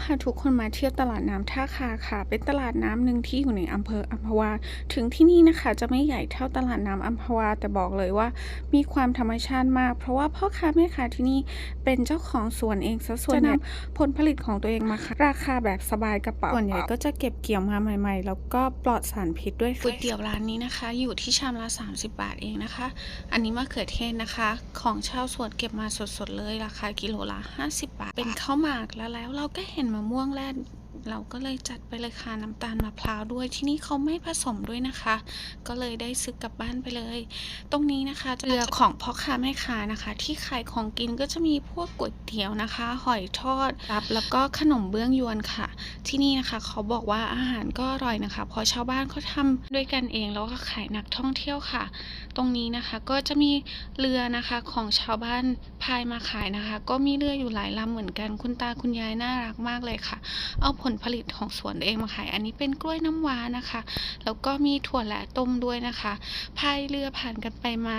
พาทุกคนมาเที่ยวตลาดน้ำท่าคาค่ะ เป็นตลาดน้ำหนึ่งที่อยู่ในอำเภออัมพวา ถึงที่นี่นะคะจะไม่ใหญ่เท่าตลาดน้ำอัมพวา แต่บอกเลยว่ามีความธรรมชาติมาก เพราะว่าพ่อค้าแม่ค้าที่นี่เป็นเจ้าของสวนเองซะส่วนใหญ่ผลผลิตของตัวเองมาค่ะราคาแบบสบายกระเป๋าส่วนใหญ่ก็จะเก็บเกี่ยวมาใหม่ ๆ แล้วก็ปลอดสารพิษด้วยค่ะก๋วยเตี๋ยวร้านนี้นะคะ อยู่ที่ชามละ 30 บาทเองนะคะ อันนี้มะเขือเทศนะคะ ของชาวสวนเก็บมาสดๆเลยราคากิโลละ 50 บาท เป็นข้าวหมากแล้วแล้วเราก็เห็นมะม่วงแล่น เราก็เลยจัดไปเลยค่ะน้ำตาลมะพร้าวด้วยที่นี่เขาไม่ผสมด้วยนะคะ ก็เลยได้ซื้อกลับบ้านไปเลย ตรงนี้นะคะเรือของพ่อค้าแม่ค้านะคะ ที่ขายของกินก็จะมีพวกก๋วยเตี๋ยวนะคะ หอยทอดรับแล้วก็ขนมเบื้องยวนค่ะ ที่นี่นะคะ เขาบอกว่าอาหารก็อร่อยนะคะเพราะชาวบ้านเขาทำด้วยกันเองแล้วก็ขายนักท่องเที่ยวค่ะ ตรงนี้นะคะก็จะมีเรือนะคะของชาวบ้านพายมาขายนะคะ ก็มีเรืออยู่หลายลำเหมือนกันคุณตาคุณยายน่ารักมากเลยค่ะ เอาผลผลิตของสวนตัวเองมาขาย อันนี้เป็นกล้วยน้ำว้านะคะ แล้วก็มีถั่วและต้มด้วยนะคะพายเรือผ่านกันไปมา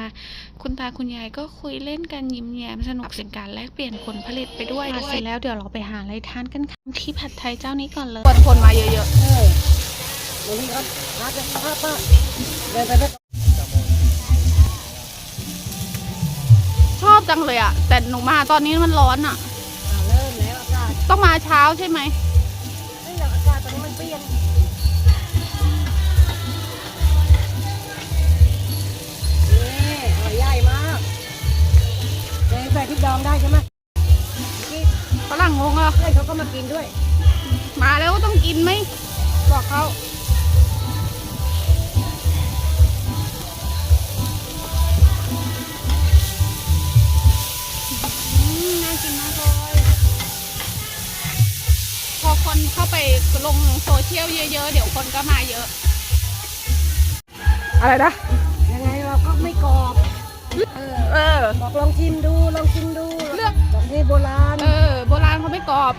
คุณตาคุณยายก็คุยเล่นกันยิ้มแย้มสนุกเป็นการแลกเปลี่ยนผลผลิตไปด้วยเสร็จแล้วเดี๋ยวเราไปหาอะไรทานกันค่ะที่ผัดไทยเจ้านี้ก่อนเลยคนคนมาเยอะเออบางทีก็พาจะพาป้าเดินไปไม่ๆชอบจังเลยอะแต่หนูมาตอนนี้มันร้อนอะอ่าเริ่มแล้วอากาศต้องมาเช้าใช่ไหม ตอนนี้มันเปลี่ยนนี่หอยใหญ่มากแกงใส่พริกดองได้ใช่ไหมที่ฝรั่งงงอะเพื่อนเขาก็มากินด้วย มาแล้วต้องกินไหมบอกเขา คนเข้าไปลงโซเชียลเยอะๆ เดี๋ยวคนก็มาเยอะ อะไรนะ ยังไงเราก็ไม่กรอบเออเออ บอกลองชิมดู ลองชิมดูเลือก บอกนี่โบราณ เออ โบราณเขาไม่กรอบ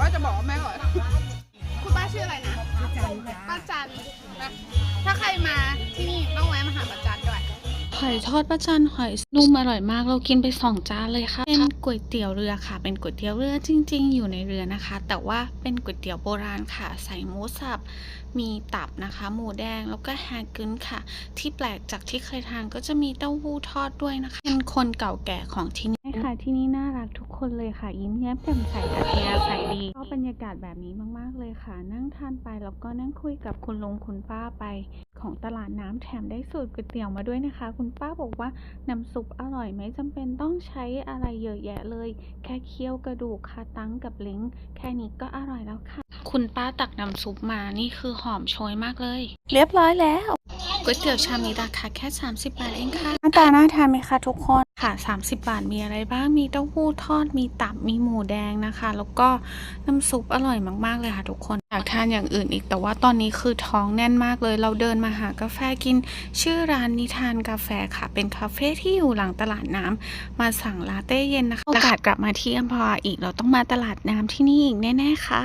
ไม่อร่อยหนูก็จะบอกว่าไม่อร่อย คุณป้าชื่ออะไรนะป้าจันนะถ้าใครมาที่นี่ต้องแวะมาหาป้าจันด้วย หอยทอดประจันหอยนุ่มอร่อยมากเรากินไปสองจานเลยค่ะเป็นก๋วยเตี๋ยวเรือค่ะ เป็นก๋วยเตี๋ยวเรือจริง ๆ อยู่ในเรือนะคะ แต่ว่าเป็นก๋วยเตี๋ยวโบราณค่ะ ใส่หมูสับมีตับนะคะ หมูแดงแล้วก็แฮกึ้นค่ะ ที่แปลกจากที่เคยทานก็จะมีเต้าหู้ทอดด้วยนะคะเป็นคนเก่าแก่ของที่นี่ ค่ะที่นี่น่ารักทุกคนเลยค่ะ ยิ้มแย้มแจ่มใสอัธยาศัยดีชอบบรรยากาศแบบนี้มากๆเลยค่ะ นั่งทานไปแล้วก็นั่งคุยกับคุณลุงคุณป้าไป ของตลาดน้ำแถมได้สูตรก๋วยเตี๋ยวมาด้วยนะคะ คุณป้าบอกว่าน้ำซุปอร่อยไม่จำเป็นต้องใช้อะไรเยอะแยะเลย แค่เคี่ยวกระดูกคาตั้งกับเล้งแค่นี้ก็อร่อยแล้วค่ะ คุณป้าตักน้ำซุปมานี่คือหอมโชยมากเลย เรียบร้อยแล้วก๋วยเตี๋ยวชามนี้ราคาแค่ 30 บาทเองค่ะหน้าตาน่าทานไหมคะทุกคน ค่ะ 30 บาทมีอะไรบ้าง มีเต้าหู้ทอด มีตับ มีหมูแดงนะคะ แล้วก็น้ำซุปอร่อยมาก ๆ เลยค่ะทุกคน อยากทานอย่างอื่นอีก แต่ว่าตอนนี้คือท้องแน่นมากเลย เราเดินมาหากาแฟกิน ชื่อร้านนิทานกาแฟค่ะ เป็นคาเฟ่ที่อยู่หลังตลาดน้ำ มาสั่งลาเต้เย็นนะคะ โอกาสกลับมาที่อัมพวาอีก เราต้องมาตลาดน้ำที่นี่อีกแน่ ๆ ค่ะ